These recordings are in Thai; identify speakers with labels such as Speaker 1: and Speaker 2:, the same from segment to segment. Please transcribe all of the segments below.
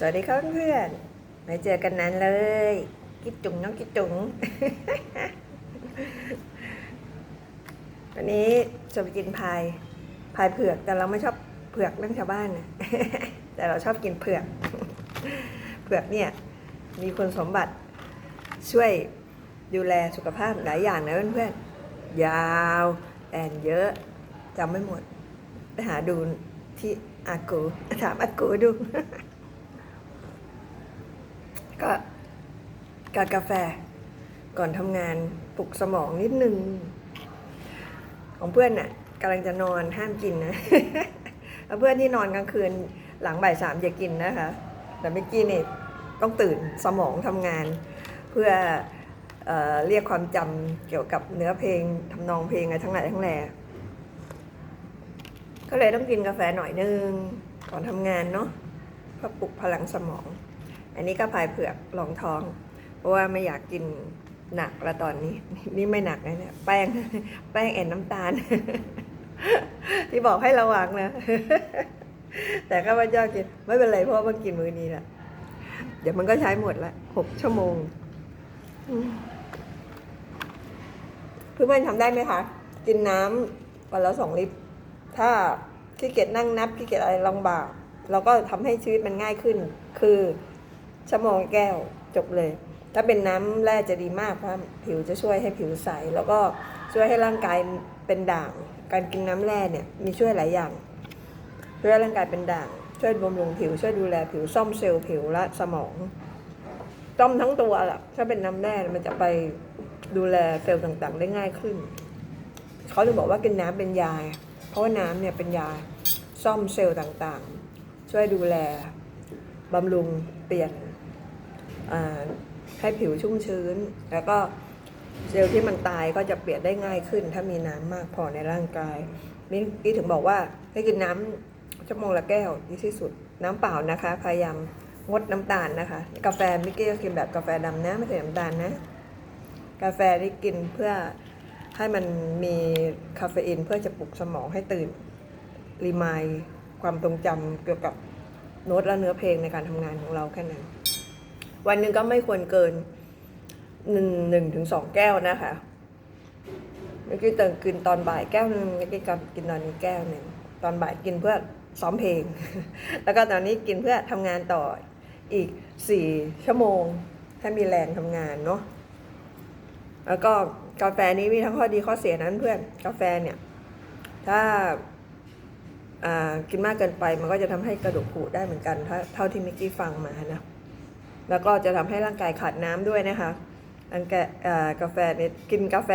Speaker 1: สวัสดีครับเพื่อนไม่เจอกันนานเลยคิดจุงน้องคิดจุงวันนี้จะไปกินพายพายเผือกแต่เราไม่ชอบเผือกเรื่องชาวบ้านนะแต่เราชอบกินเผือก เผือกเนี่ยมีคุณสมบัติช่วยดูแลสุขภาพหลายอย่างนะเพื่อนๆยาวแอนเยอะจำไม่หมด ไปหาดูที่อากูถามอากูดู ก็กากาแฟก่อนทำงานปลุกสมองนิดนึง ของเพื่อนน่ะกำลังจะนอนห้ามกินนะ แล้วเพื่อนที่นอนกลางคืนหลังบ่ายสามอย่ากินนะคะ แต่เมื่อกี้นี่ต้องตื่นสมองทำงาน เพื่อเอเรียกความจำเกี่ยวกับเนื้อเพลงทำนองเพลงอะไรทั้งหลายทั้งแหล่ก็เลยต้องกินกาแฟหน่อยนึงก่อนทำงานเนาะเพื่อปลุกพลังสมอง อันนี้ก็พายเผือกรองท้อง เพราะว่าไม่อยากกินหนักละตอนนี้ นี่ไม่หนักนะเนี่ยแป้งแป้งแอนน้ำตาล ที่บอกให้ระวังนะแต่ก็ว่าเจ้ากินไม่เป็นไรเพราะว่ากินมื้อนี้ละเดี๋ยวมันก็ใช้หมดละหกชั่วโมงเพื่อนๆทำได้ไหมคะ กินน้ำวันละสองลิตร ถ้าขี้เกียจนั่งนับขี้เกียจอะไรลำบาเราก็ทำให้ชีวิตมันง่ายขึ้น คือ ชั่วโมงแก้วจบเลย ถ้าเป็นน้ำแร่จะดีมากเพราะผิวจะช่วยให้ผิวใส แล้วก็ช่วยให้ร่างกายเป็นด่าง การกินน้ำแร่เนี่ยมีช่วยหลายอย่าง ช่วยร่างกายเป็นด่าง ช่วยบำรุงผิว ช่วยดูแลผิวซ่อมเซลล์ผิวและสมองซ่อมทั้งตัวแหละถ้าเป็นน้ำแร่มันจะไปดูแลเซลล์ต่างๆ ได้ง่ายขึ้น เขาถึงบอกว่ากินน้ำเป็นยา เพราะว่าน้ำเนี่ยเป็นยาซ่อมเซลล์ต่างๆ ช่วยดูแลบำรุงเปลี่ยน ให้ผิวชุ่มชื้น แล้วก็เซลล์ที่มันตายก็จะเปลี่ยนได้ง่ายขึ้น ถ้ามีน้ำมากพอในร่างกายนี่นี่ถึงบอกว่าให้กินน้ำชั่วโมงละแก้วดีที่สุด น้ำเปล่านะคะ พยายามงดน้ำตาลนะคะ กาแฟมิกกี้ก็กินแบบกาแฟดำนะไม่ใส่น้ำตาลนะ กาแฟที่กินเพื่อให้มันมีคาเฟอีนเพื่อจะปลุกสมองให้ตื่น รีมายความทรงจำเกี่ยวกับโน้ตและเนื้อเพลงในการทำงานของเราแค่นั้น วันหนึ่งก็ไม่ควรเกินหนึ่งหนึ่งถึงสองแก้วนะคะเมื่อกี้เติมกินตอนบ่ายแก้วหนึ่งเมื่อกี้กินตอนนี้แก้วหนึ่งตอนบ่ายกินเพื่อซ้อมเพลง แล้วก็ตอนนี้กินเพื่อทำงานต่ออีกสี่ชั่วโมงให้มีแรงทำงานเนาะแล้วก็กาแฟนี้มีทั้งข้อดีข้อเสียนั้นเพื่อนกาแฟเนี่ย ถ้าากินมากเกินไปมันก็จะทำให้กระดูกผุได้เหมือนกัน เท่าที่มิกกี้ฟังมานะ แล้วก็จะทำให้ร่างกายขาดน้ำด้วยนะคะอันแกากาแฟเนี่ยกินกาแฟ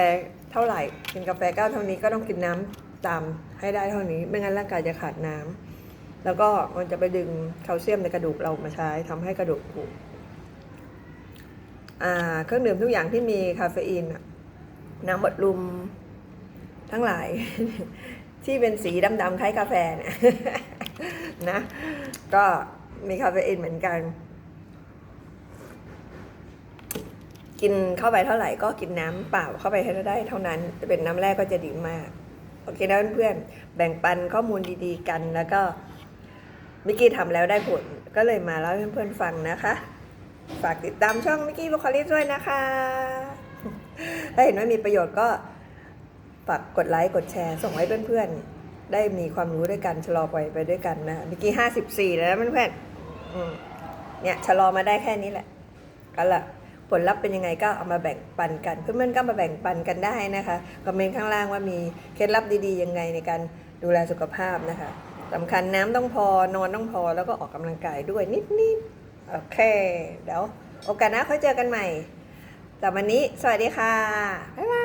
Speaker 1: เท่าไหร่ กินกาแฟก้วเท่านี้ก็ต้องกินน้ำตามให้ได้เท่านี้ ไม่งั้นร่างกายจะขาดน้ำแล้วก็มันจะไปดึงแคลเซียมในกระดูกเรามาใช้ทำให้กระดูกผุเครื่องดื่มทุกอย่างที่มีคาเฟอีนน้ำบดลุมทั้งหลาย ที่เป็นสีดำๆคล้ายกาแฟเนี่ยนะ ก็มีคาเฟอีนเหมือนกัน กินเข้าไปเท่าไหร่ก็กินน้ำเปล่าเข้าไปให้ได้เท่านั้นจะเป็นน้ำแร่ก็จะดีมาก โอเคนะเพื่อนๆแบ่งปันข้อมูลดีๆกันแล้วก็มิกกี้ทำแล้วได้ผลก็เลยมาเล่าให้เพื่อนๆฟังนะคะ ฝากติดตามช่องมิกกี้บุคลิสด้วยนะคะ ถ้าเห็นว่ามีประโยชน์ก็ฝากกดไลค์กดแชร์ส่งให้เพื่อนๆ ได้มีความรู้ด้วยกันชะลอไปไปด้วยกันนะมิกกี้ห้าสิบสี่แล้วเพื่อนๆเนี่ยชะลอมาได้แค่นี้แหละก็ละ ผลลัพธ์เป็นยังไงก็เอามาแบ่งปันกัน เพื่อนๆก็มาแบ่งปันกันได้นะคะคอมเมนต์ข้างล่างว่ามีเคล็ดลับดีๆยังไงในการดูแลสุขภาพนะคะสำคัญน้ำต้องพอนอนต้องพอแล้วก็ออกกำลังกายด้วยนิดๆโอเคเดี๋ยวโอกาสหน้าค่อยเจอกันใหม่แต่วันนี้ สวัสดีค่ะบ๊ายบาย